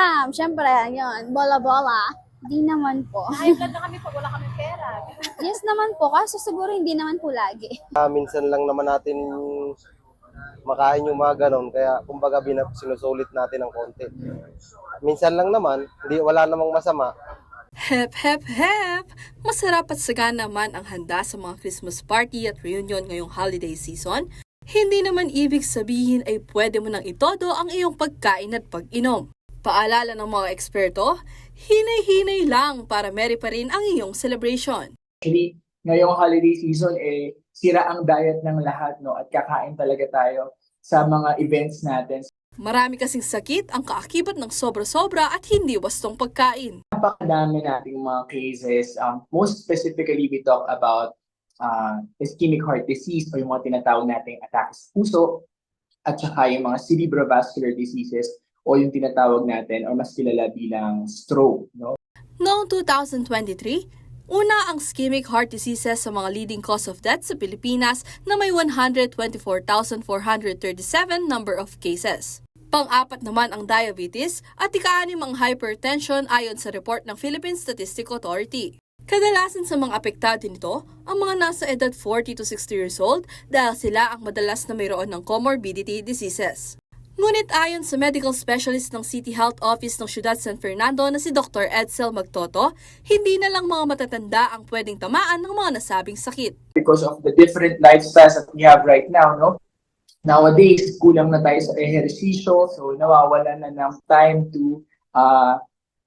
Scam, syempre, yun. Bola-bola. Di naman po. Blood na kami pag wala kami pera. Yes naman po, kaso siguro hindi naman po lagi. Ah, minsan lang naman natin makain yung mga ganon, kaya kumbaga binab- sinusulit natin ng konti. Minsan lang naman, hindi, wala namang masama. Hep, hep, hep! Masarap at sagana naman ang handa sa mga Christmas party at reunion ngayong holiday season. Hindi naman ibig sabihin ay pwede mo nang itodo ang iyong pagkain at pag-inom. Paalala ng mga eksperto, hinay-hinay lang para merry pa rin ang iyong celebration. Actually, ngayong holiday season, eh, sira ang diet ng lahat, no? At kakain talaga tayo sa mga events natin. Marami kasing sakit ang kaakibat ng sobra-sobra at hindi wastong pagkain. Napakadami nating mga cases. Um, most specifically, we talk about uh, ischemic heart disease o yung mga tinatawag nating attacks sa puso at saka yung mga cerebrovascular diseases o yung tinatawag natin or mas kilala bilang stroke, no? Noong 2023, una ang ischemic heart diseases sa mga leading cause of death sa Pilipinas na may 124,437 number of cases. Pang-apat naman ang diabetes at ika-anim ang hypertension ayon sa report ng Philippine Statistical Authority. Kadalasan sa mga apektado nito, ang mga nasa edad 40 to 60 years old dahil sila ang madalas na mayroon ng comorbidity diseases. Ngunit ayon sa medical specialist ng City Health Office ng Ciudad San Fernando na si Dr. Edsel Magtoto, hindi na lang mga matatanda ang pwedeng tamaan ng mga nasabing sakit. because of the different lifestyles that we have right now, no? Nowadays, kulang na tayo sa ehersisyo, so nawawalan na ng time to uh,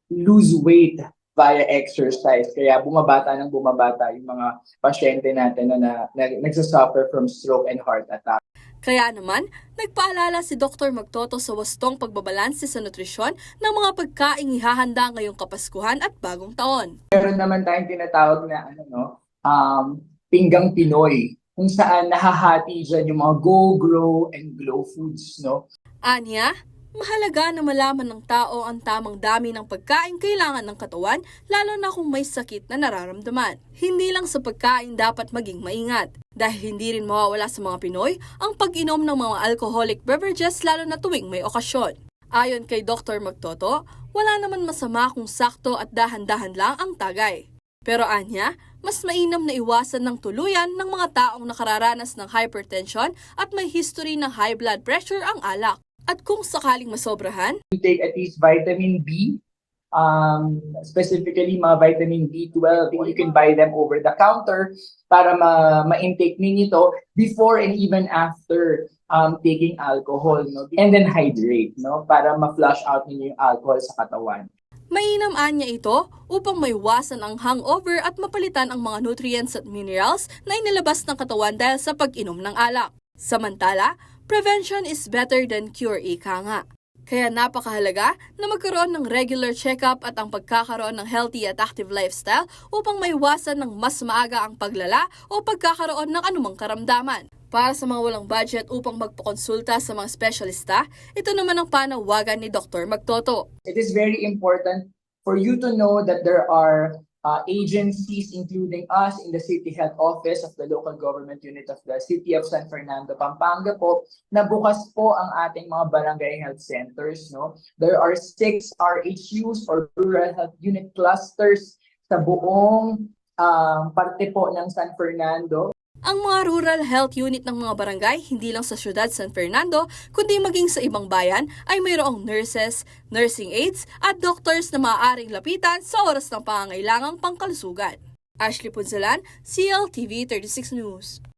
lose weight via exercise. Kaya bumabata ng bumabata yung mga pasyente natin na, na, na nagsasuffer from stroke and heart attack. Kaya naman, nagpaalala si Dr. Magtoto sa wastong pagbabalanse sa nutrisyon ng mga pagkaing ihahanda ngayong Kapaskuhan at Bagong Taon. Meron naman tayong tinatawag na ano no, um, pinggang Pinoy kung saan nahahati dyan yung mga go, grow, and glow foods, no? Anya, mahalaga na malaman ng tao ang tamang dami ng pagkain kailangan ng katawan lalo na kung may sakit na nararamdaman. Hindi lang sa pagkain dapat maging maingat dahil hindi rin mawawala sa mga Pinoy ang pag-inom ng mga alcoholic beverages lalo na tuwing may okasyon. Ayon kay Dr. Magtoto, wala naman masama kung sakto at dahan-dahan lang ang tagay. Pero anya, mas mainam na iwasan ng tuluyan ng mga taong nakararanas ng hypertension at may history ng high blood pressure ang alak. At kung sakaling masobrahan, you take at least vitamin B, um, specifically mga vitamin B12, you can buy them over the counter para ma- ma-intake ninyo before and even after um, taking alcohol. No? And then hydrate no? para ma-flush out ninyo yung alcohol sa katawan. mainam anya ito upang maiwasan ang hangover at mapalitan ang mga nutrients at minerals na inilabas ng katawan dahil sa pag-inom ng alak. Samantala, prevention is better than cure ika nga. Kaya napakahalaga na magkaroon ng regular check-up at ang pagkakaroon ng healthy at active lifestyle upang maiwasan ng mas maaga ang paglala o pagkakaroon ng anumang karamdaman. Para sa mga walang budget upang magpakonsulta sa mga espesyalista, ito naman ang panawagan ni Dr. Magtoto. It is very important for you to know that there are uh, agencies, including us in the City Health Office of the Local Government Unit of the City of San Fernando, Pampanga po, na bukas po ang ating mga barangay health centers. No? There are six RHUs or Rural Health Unit Clusters sa buong um, parte po ng San Fernando. Ang mga rural health unit ng mga barangay, hindi lang sa syudad San Fernando, kundi maging sa ibang bayan, ay mayroong nurses, nursing aides, at doctors na maaaring lapitan sa oras ng pangangailangang pangkalusugan. Ashley Punzalan, CLTV 36 News.